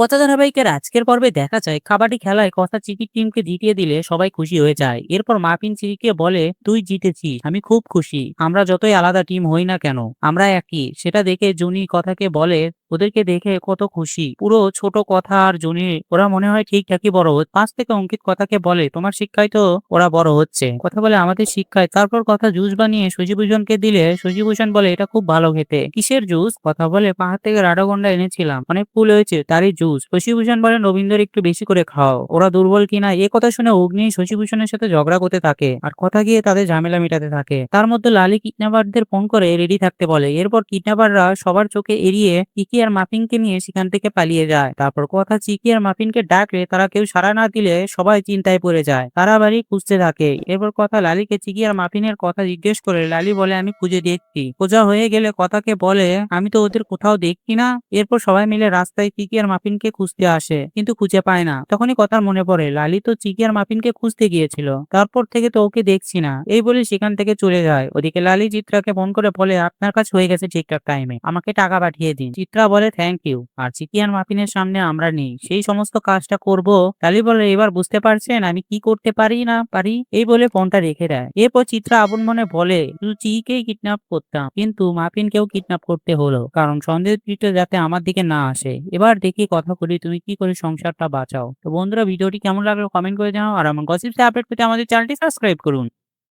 কথা ধারাবাহিকের আজকের পর্বে দেখা যায়, কাবাডি খেলায় কথা চিকির টিমকে জিতিয়ে দিলে সবাই খুশি হয়ে যায়। এরপর মাপিন চিকিকে বলে, তুই জিতেছিস, আমি খুব খুশি। আমরা যতই আলাদা টিম হই না কেন, আমরা একই। সেটা দেখে জুনি কথাকে বলে, ওদেরকে দেখে কত খুশি। পুরো ছোট কথা আর জুনি, ওরা মনে হয় ঠিক একই বড় হচ্ছে। পাঁচ থেকে অঙ্কিত কথাকে বলে, তোমার শিক্ষায় তো ওরা বড় হচ্ছে। কথা বলে, আমাদের শিক্ষায়। তারপর কথা জুস বানিয়ে শশীভূষণকে দিলে শশীভূষণ বলে, এটা খুব ভালো খেতে। কিসের জুস? কথা বলে, পাহাড় থেকে রাডাগন্ডা এনেছিলাম। অনেক ফুল হয়েছে, তারই জুস। শশীভূষণ বলে, নবীনদের একটু বেশি করে খাও। ওরা দুর্বল কিনা, এ কথা শুনে অগ্নি শশীভূষণের সাথে ঝগড়া করতে থাকে আর কথা গিয়ে তাদের ঝামেলা মেটাতে থাকে। তার মধ্যে লালি কিডন্যাপারদের ফোন করে রেডি থাকতে বলে। এরপর কিডন্যাপাররা সবার চোখে এড়িয়ে কিকি আর মাফিনকে নিয়ে সেখান থেকে পালিয়ে যায়। তারপর কথা চিকি আর মাফিনকে ডাকলে তারা কেউ সাড়া না দিলে সবাই চিন্তায় পড়ে যায়। তারা বাড়ি খুঁজতে থাকে। এরপর কথা লালিকে চিকি আর মাফিনের কথা জিজ্ঞেস করে, লালি বলে, আমি খুঁজে দেখছি। খোঁজা হয়ে গেলে কথাকে বলে, আমি তো ওদের কোথাও দেখছি না? এরপর সবাই মিলে রাস্তায় চিকি আর মাপিনকে খুঁজতে আসে, কিন্তু খুঁজে পায় না। তখনই কথার মনে পড়ে, লালি তো চিকি আর মাপিনকে খুঁজতে গিয়েছিল। তারপর থেকে তো ওকে দেখছি না। এই বলে সেখান থেকে চলে যায়। ওদিকে লালি চিত্রাকে ফোন করে বলে, আপনার কাজ হয়ে গেছে ঠিকঠাক টাইমে আমাকে টাকা পাঠিয়ে দিন। চিত্রা বলে থ্যাংক ইউ আর চিকি আর মাপিনের সামনে আমরা নেই। সেই সমস্ত কাজটা করব। লালি বলে, এবার বুঝতে পারছেন, আমি কি করতে পারি না পারি? এই বলে ফোনটা রেখে দেয়। এরপর চিত্রা আপন মনে বলে, শুধু চিকেই কিডন্যাপ করতাম, কিন্তু মাফিনকেও কিডন্যাপ করতে হলো, কারণ সন্দেহ যাতে আমার দিকে না আসে। এবার দেখি কথা বলি, তুমি কি করে সংসারটা বাঁচাও? তো বন্ধুরা, ভিডিওটি কেমন লাগল কমেন্ট করে জানাও, আর আমার গসিপসে আপডেট পেতে আমাদের চ্যানেলটি সাবস্ক্রাইব করুন।